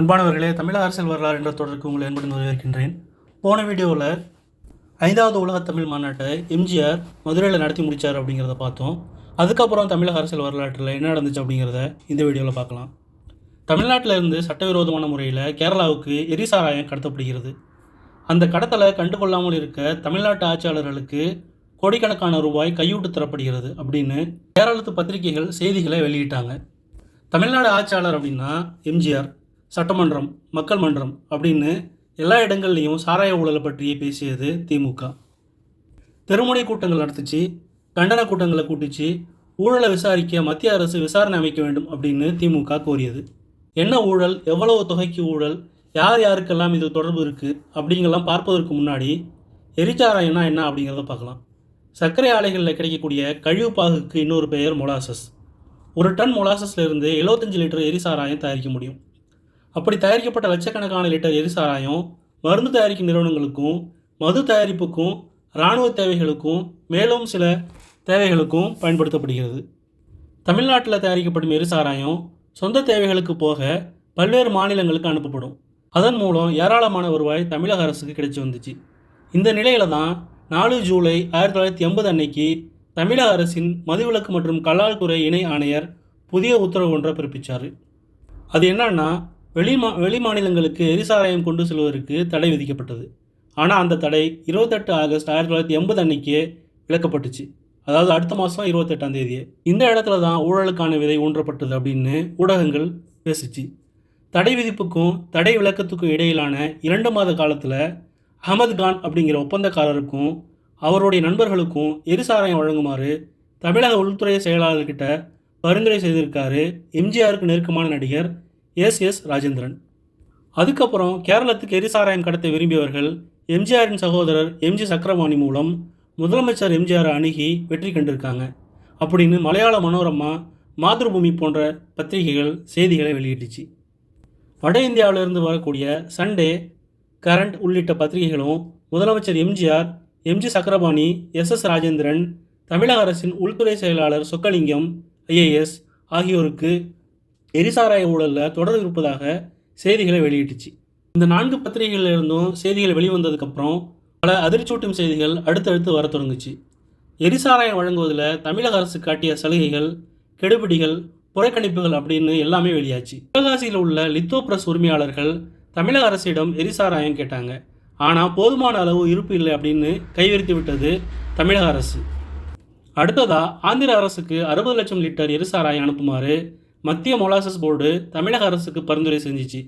அன்பானவர்களே தமிழக அரசியல் வரலாறு என்ற தொடருக்கு உங்களை அன்புடன் வரவேற்கின்றேன். போன வீடியோவில் ஐந்தாவது உலக தமிழ் மாநாட்டை எம்ஜிஆர் மதுரையில் நடத்தி முடித்தார் அப்படிங்கிறத பார்த்தோம். அதுக்கப்புறம் தமிழக அரசியல் வரலாற்றில் என்ன நடந்துச்சு அப்படிங்கிறத இந்த வீடியோவில் பார்க்கலாம். தமிழ்நாட்டில் இருந்து சட்டவிரோதமான முறையில் கேரளாவுக்கு எரிசாராயம் கடத்தப்படுகிறது. அந்த கடத்தலை கண்டுகொள்ளாமல் இருக்க தமிழ்நாட்டு ஆட்சியாளர்களுக்கு கோடிக்கணக்கான ரூபாய் கையூட்டு தரப்படுகிறது அப்படின்னு கேரளத்து பத்திரிகைகள் செய்திகளை வெளியிட்டாங்க. தமிழ்நாடு ஆட்சியாளர் அப்படின்னா எம்ஜிஆர். சட்டமன்றம் மக்கள் மன்றம் அப்படின்னு எல்லா இடங்கள்லையும் சாராய ஊழலை பற்றி பேசியது திமுக. தெருமுனை கூட்டங்கள் நடத்துச்சு கண்டன கூட்டங்களை கூட்டிச்சு ஊழலை விசாரிக்க மத்திய அரசு விசாரணை அமைக்க வேண்டும் அப்படின்னு திமுக கோரியது. என்ன ஊழல் எவ்வளவு தொகைக்கு ஊழல் யார் யாருக்கெல்லாம் இது தொடர்பு இருக்குது அப்படிங்கெல்லாம் பார்ப்பதற்கு முன்னாடி எரிச்சாராயம்னா என்ன அப்படிங்கிறத பார்க்கலாம். சர்க்கரை ஆலைகளில் கிடைக்கக்கூடிய கழிவு பாகுக்கு இன்னொரு பெயர் மொலாசஸ். ஒரு டன் மொலாசஸ்லேருந்து எழுபத்தஞ்சு லிட்டர் எரிசாராயம் தயாரிக்க முடியும். அப்படி தயாரிக்கப்பட்ட லட்சக்கணக்கான லிட்டர் எரிசாராயம் மருந்து தயாரிக்கும் நிறுவனங்களுக்கும் மது தயாரிப்புக்கும் இராணுவ தேவைகளுக்கும் மேலும் சில தேவைகளுக்கும் பயன்படுத்தப்படுகிறது. தமிழ்நாட்டில் தயாரிக்கப்படும் எரிசாராயம் சொந்த தேவைகளுக்கு போக பல்வேறு மாநிலங்களுக்கு அனுப்பப்படும். அதன் மூலம் ஏராளமான வருவாய் தமிழக அரசுக்கு கிடைச்சி வந்துச்சு. இந்த நிலையில தான் நாலு ஜூலை ஆயிரத்தி தொள்ளாயிரத்தி எண்பது அன்னைக்கு தமிழக அரசின் மதுவிலக்கு மற்றும் கலால் துறை இணை ஆணையர் புதிய உத்தரவு ஒன்றை பிறப்பித்தார் அது என்னன்னா வெளி மா வெளி மாநிலங்களுக்கு எரிசாராயம் கொண்டு செல்வதற்கு தடை விதிக்கப்பட்டது. ஆனால் அந்த தடை இருபத்தெட்டு ஆகஸ்ட் ஆயிரத்தி தொள்ளாயிரத்தி எண்பது அன்னைக்கே விளக்கப்பட்டுச்சு. அதாவது அடுத்த மாதம் இருபத்தெட்டாம் தேதியே. இந்த இடத்துல தான் ஊழலுக்கான விதை ஊன்றப்பட்டது அப்படின்னு ஊடகங்கள் பேசிச்சு. தடை விதிப்புக்கும் தடை விளக்கத்துக்கும் இடையிலான இரண்டு மாத காலத்தில் அகமது கான் அப்படிங்கிற ஒப்பந்தக்காரருக்கும் அவருடைய நண்பர்களுக்கும் எரிசாராயம் வழங்குமாறு தமிழக உள்துறை செயலாளர்கிட்ட பரிந்துரை செய்திருக்காரு எம்ஜிஆருக்கு நெருக்கமான நடிகர் எஸ் எஸ் ராஜேந்திரன். அதுக்கப்புறம் கேரளத்துக்கு எரிசாராயம் கடத்த விரும்பியவர்கள் எம்ஜிஆரின் சகோதரர் எம்ஜி சக்கரவாணி மூலம் முதலமைச்சர் எம்ஜிஆர் அணுகி வெற்றி கண்டிருக்காங்க. அப்படின்னு மலையாள மனோரமா மாதிருபூமி போன்ற பத்திரிகைகள் செய்திகளை வெளியிட்டுச்சு. வட இந்தியாவிலிருந்து வரக்கூடிய சண்டே கரண்ட் உள்ளிட்ட பத்திரிகைகளும் முதலமைச்சர் MGR M G Chakrapani S S Rajendran தமிழக அரசின் உள்துறை செயலாளர் சொக்கலிங்கம் ஐஏஎஸ் ஆகியோருக்கு எரிசாராய ஊழலில் தொடர்பு இருப்பதாக செய்திகளை வெளியிட்டுச்சு. இந்த நான்கு பத்திரிகைகளில் இருந்தும் செய்திகள் வெளிவந்ததுக்கப்புறம் பல அதிர்ச்சூட்டும் செய்திகள் அடுத்தடுத்து வர தொடங்குச்சு. எரிசாராயம் வழங்குவதில் தமிழக அரசு காட்டிய சலுகைகள் கெடுபிடிகள் புறக்கணிப்புகள் அப்படின்னு எல்லாமே வெளியாச்சு. சிவகாசியில் உள்ள லித்தோ பிரஸ் உரிமையாளர்கள் தமிழக அரசிடம் எரிசாராயம் கேட்டாங்க. ஆனால் போதுமான அளவு இருப்பு இல்லை அப்படின்னு கைவிரித்து விட்டது தமிழக அரசு. அடுத்ததாக ஆந்திர அரசுக்கு அறுபது லட்சம் லிட்டர் எரிசாராயம் அனுப்புமாறு மத்திய மொலாசஸ் போர்டு தமிழக அரசுக்கு பரிந்துரை செஞ்சிச்சு.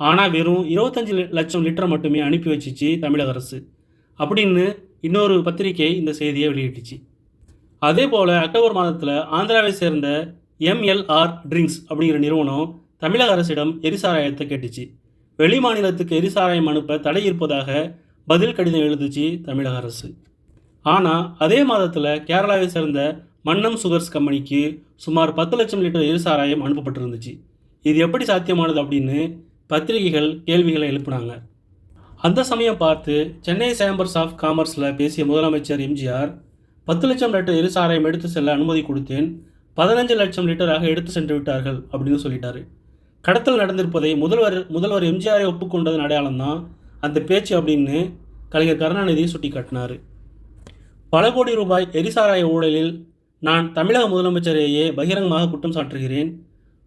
ஆனால் வெறும் இருபத்தஞ்சு லட்சம் லிட்டர் மட்டுமே அனுப்பி வச்சிச்சு தமிழக அரசு. அப்படின்னு இன்னொரு பத்திரிகை இந்த செய்தியை வெளியிட்டுச்சு. அதே போல் அக்டோபர் மாதத்தில் ஆந்திராவை சேர்ந்த எம்எல்ஆர் ட்ரிங்க்ஸ் அப்படிங்கிற நிறுவனம் தமிழக அரசிடம் எரிசாராயத்தை கேட்டுச்சு. வெளி மாநிலத்துக்கு எரிசாராயம் அனுப்ப தடை இருப்பதாக பதில் கடிதம் எழுதுச்சு தமிழக அரசு. ஆனால் அதே மாதத்தில் கேரளாவை சேர்ந்த மன்னம் சுகர்ஸ் கம்பெனிக்கு சுமார் பத்து லட்சம் லிட்டர் எரிசாராயம் அனுப்பப்பட்டிருந்துச்சு. இது எப்படி சாத்தியமானது அப்படின்னு பத்திரிகைகள் கேள்விகளை எழுப்புனாங்க. அந்த சமயம் பார்த்து சென்னை சேம்பர்ஸ் ஆஃப் காமர்ஸில் பேசிய முதலமைச்சர் எம்ஜிஆர் பத்து லட்சம் லிட்டர் எரிசாராயம் எடுத்து செல்ல அனுமதி கொடுத்தேன் பதினஞ்சு லட்சம் லிட்டராக எடுத்து சென்று விட்டார்கள் அப்படின்னு சொல்லிட்டாரு. கடத்தல் நடந்திருப்பதை முதல்வர் முதல்வர் எம்ஜிஆரை ஒப்புக்கொண்டதன் அடையாளம் தான் அந்த பேச்சு அப்படின்னு கலைஞர் கருணாநிதி சுட்டிக்காட்டினார். பல கோடி ரூபாய் எரிசாராய ஊழலில் நான் தமிழக முதலமைச்சரையே பகிரங்கமாக குற்றம் சாட்டுகிறேன்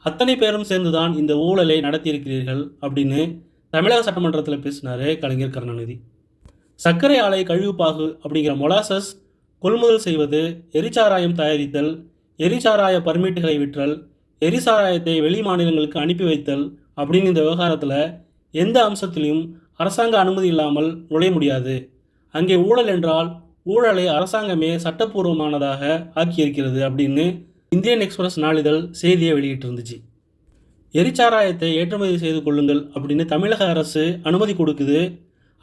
அத்தனை பேரும் சேர்ந்துதான் இந்த ஊழலை நடத்தியிருக்கிறீர்கள் அப்படின்னு தமிழக சட்டமன்றத்தில் பேசினார் கலைஞர் கருணாநிதி. சர்க்கரை ஆலை கழிவுப்பாகு அப்படிங்கிற மொலாசஸ் கொள்முதல் செய்வது எரிச்சாராயம் தயாரித்தல் எரிச்சாராய பர்மிட்டுகளை விற்றல் எரிசாராயத்தை வெளி மாநிலங்களுக்கு அனுப்பி வைத்தல் அப்படின்னு இந்த விவகாரத்தில் எந்த அம்சத்திலையும் அரசாங்க அனுமதி இல்லாமல் நுழைய முடியாது. அங்கே ஊழல் என்றால் ஊழலை அரசாங்கமே சட்டப்பூர்வமானதாக ஆக்கியிருக்கிறது அப்படின்னு இந்தியன் எக்ஸ்பிரஸ் நாளிதழ் செய்தியை வெளியிட்டிருந்துச்சு. எரிச்சாராயத்தை ஏற்றுமதி செய்து கொள்ளுங்கள் அப்படின்னு தமிழக அரசு அனுமதி கொடுக்குது.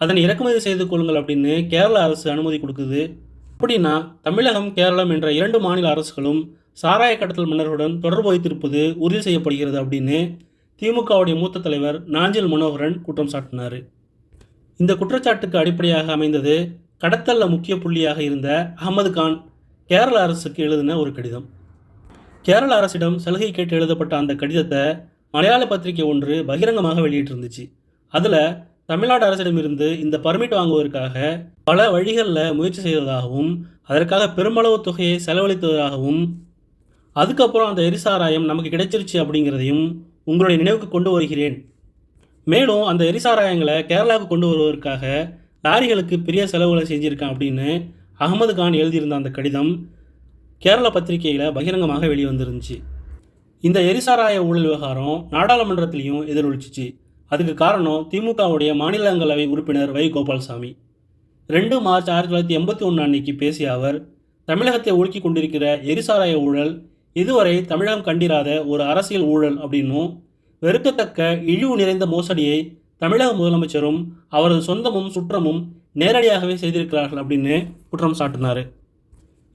அதனை இறக்குமதி செய்து கொள்ளுங்கள் அப்படின்னு கேரள அரசு அனுமதி கொடுக்குது. அப்படின்னா தமிழகம் கேரளம் என்ற இரண்டு மாநில அரசுகளும் சாராய கடத்தல் மன்னர்களுடன் தொடர்பு வைத்திருப்பது உறுதி செய்யப்படுகிறது அப்படின்னு திமுகவுடைய மூத்த தலைவர் நாஞ்சில் மனோகரன் குற்றம் சாட்டினார். இந்த குற்றச்சாட்டுக்கு அடிப்படையாக அமைந்தது கடத்தல்ல முக்கிய புள்ளியாக இருந்த அகமது கான் கேரள அரசுக்கு எழுதின ஒரு கடிதம். கேரள அரசிடம் சலுகை கேட்டு எழுதப்பட்ட அந்த கடிதத்தை மலையாள பத்திரிகை ஒன்று பகிரங்கமாக வெளியிட்டிருந்துச்சு. அதில் தமிழ்நாடு அரசிடமிருந்து இந்த பர்மிட் வாங்குவதற்காக பல வழிகளில் முயற்சி செய்ததாகவும் அதற்காக பெருமளவு தொகையை செலவழித்ததாகவும் அதுக்கப்புறம் அந்த எரிசாராயம் நமக்கு கிடைச்சிருச்சு அப்படிங்கிறதையும் உங்களுடைய நினைவுக்கு கொண்டு வருகிறேன். மேலும் அந்த எரிசாராயங்களை கேரளாவுக்கு கொண்டு வருவதற்காக லாரிகளுக்கு பெரிய செலவுகளை செஞ்சுருக்கேன் அப்படின்னு அகமது கான் எழுதியிருந்த அந்த கடிதம் கேரள பத்திரிகையில் பகிரங்கமாக வெளிவந்துருந்துச்சு. இந்த எரிசாராய ஊழல் விவகாரம் நாடாளுமன்றத்திலையும் எதிரொலிச்சிச்சு. அதுக்கு காரணம் திமுகவுடைய மாநிலங்களவை உறுப்பினர் வை கோபால்சாமி. ரெண்டு மார்ச் ஆயிரத்தி தொள்ளாயிரத்தி எண்பத்தி ஒன்று அன்னைக்கு பேசிய அவர் தமிழகத்தை ஒழுக்கி கொண்டிருக்கிற எரிசாராய ஊழல் இதுவரை தமிழகம் கண்டிராத ஒரு அரசியல் ஊழல் அப்படின்னும் வெறுக்கத்தக்க இழிவு நிறைந்த மோசடியை தமிழக முதலமைச்சரும் அவரது சொந்தமும் சுற்றமும் நேரடியாகவே செய்திருக்கிறார்கள் அப்படின்னு குற்றம் சாட்டினார்.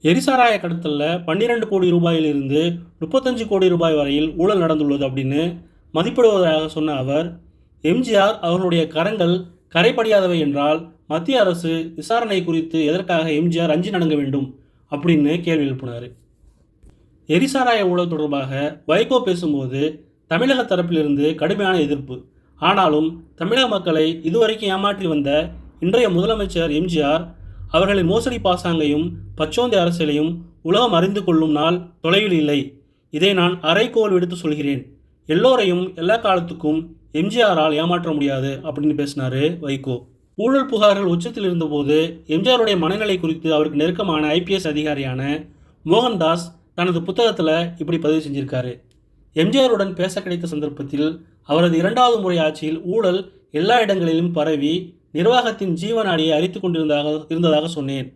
எரிசாராய கடத்தலில் பன்னிரெண்டு கோடி ரூபாயிலிருந்து முப்பத்தஞ்சு கோடி ரூபாய் வரையில் ஊழல் நடந்துள்ளது அப்படின்னு மதிப்பிடுவதாக சொன்ன அவர் எம்ஜிஆர் அவர்களுடைய கரங்கள் கரைப்படியாதவை என்றால் மத்திய அரசு விசாரணை குறித்து எதற்காக எம்ஜிஆர் அஞ்சி நடங்க வேண்டும் அப்படின்னு கேள்வி எழுப்பினார். எரிசாராய ஊழல் தொடர்பாக வைகோ பேசும்போது தமிழக தரப்பிலிருந்து கடுமையான எதிர்ப்பு. ஆனாலும் தமிழக மக்களை இதுவரைக்கும் ஏமாற்றி வந்த இன்றைய முதலமைச்சர் எம்ஜிஆர் அவர்களின் மோசடி பாசாங்கையும் பச்சோந்தி அரசியலையும் உலகம் அறிந்து கொள்ளும் நாள் தொலைவில் இல்லை. இதை நான் அரைக்கோல் விடுத்து சொல்கிறேன். எல்லோரையும் எல்லா காலத்துக்கும் எம்ஜிஆரால் ஏமாற்ற முடியாது அப்படின்னு பேசினாரு வைகோ. ஊழல் புகார்கள் உச்சத்தில் இருந்தபோது எம்ஜிஆருடைய மனநிலை குறித்து அவருக்கு நெருக்கமான ஐபிஎஸ் அதிகாரியான மோகன்தாஸ் தனது புத்தகத்தில் இப்படி பதிவு செஞ்சிருக்காரு. எம்ஜிஆருடன் பேச கிடைத்த சந்தர்ப்பத்தில் அவரது இரண்டாவது முறை ஆட்சியில் ஊழல் எல்லா இடங்களிலும் பரவி நிர்வாகத்தின் ஜீவனாடியை அரித்து கொண்டிருந்ததாக இருந்ததாக சொன்னேன்.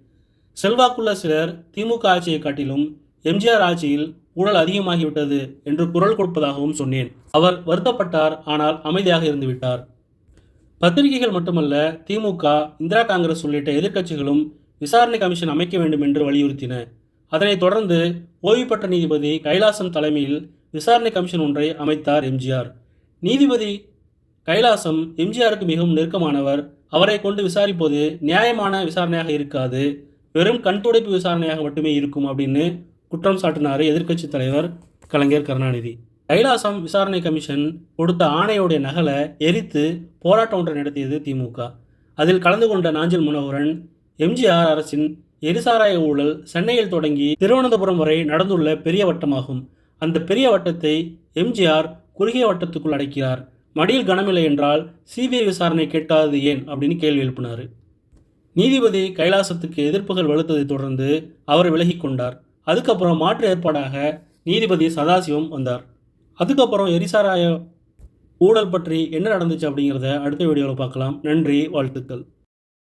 செல்வாக்குள்ள சிலர் திமுக ஆட்சியை காட்டிலும் எம்ஜிஆர் ஆட்சியில் ஊழல் அதிகமாகிவிட்டது என்று குரல் கொடுப்பதாகவும் சொன்னேன். அவர் வருத்தப்பட்டார் ஆனால் அமைதியாக இருந்துவிட்டார். பத்திரிகைகள் மட்டுமல்ல திமுக இந்திரா காங்கிரஸ் உள்ளிட்ட எதிர்க்கட்சிகளும் விசாரணை கமிஷன் அமைக்க வேண்டும் என்று வலியுறுத்தின. அதனைத் தொடர்ந்து ஓய்வு பெற்ற நீதிபதி கைலாசம் தலைமையில் விசாரணை கமிஷன் ஒன்றை அமைத்தார் எம்ஜிஆர். நீதிபதி கைலாசம் எம்ஜிஆருக்கு மிகவும் நெருக்கமானவர். அவரை கொண்டு விசாரிப்பது நியாயமான விசாரணையாக இருக்காது. வெறும் கண்துடைப்பு விசாரணையாக மட்டுமே இருக்கும் அப்படின்னு குற்றம் சாட்டினார் எதிர்க்கட்சி தலைவர் கலைஞர் கருணாநிதி. கைலாசம் விசாரணை கமிஷன் கொடுத்த ஆணையோடைய நகலை எரித்து போராட்டம் ஒன்றை நடத்தியது திமுக. அதில் கலந்து கொண்ட நாஞ்சில் மனோகரன் எம்ஜிஆர் அரசின் எரிசாராய ஊழல் சென்னையில் தொடங்கி திருவனந்தபுரம் வரை நடந்துள்ள பெரிய வட்டமாகும். அந்த பெரிய வட்டத்தை எம்ஜிஆர் குறுகிய வட்டத்துக்குள் அடைக்கிறார். மடியில் கனமில்லை என்றால் சிபிஐ விசாரணை கேட்டாது ஏன்? அப்படின்னு கேள்வி எழுப்பினார். நீதிபதி கைலாசத்துக்கு எதிர்ப்புகள் வலுத்ததை தொடர்ந்து அவர் விலகிக் கொண்டார். அதுக்கப்புறம் மாற்று ஏற்பாடாக நீதிபதி சதாசிவம் வந்தார். அதுக்கப்புறம் எரிசாராய ஊழல் பற்றி என்ன நடந்துச்சு அப்படிங்கிறத அடுத்த வீடியோவில் பார்க்கலாம். நன்றி வாழ்த்துக்கள்.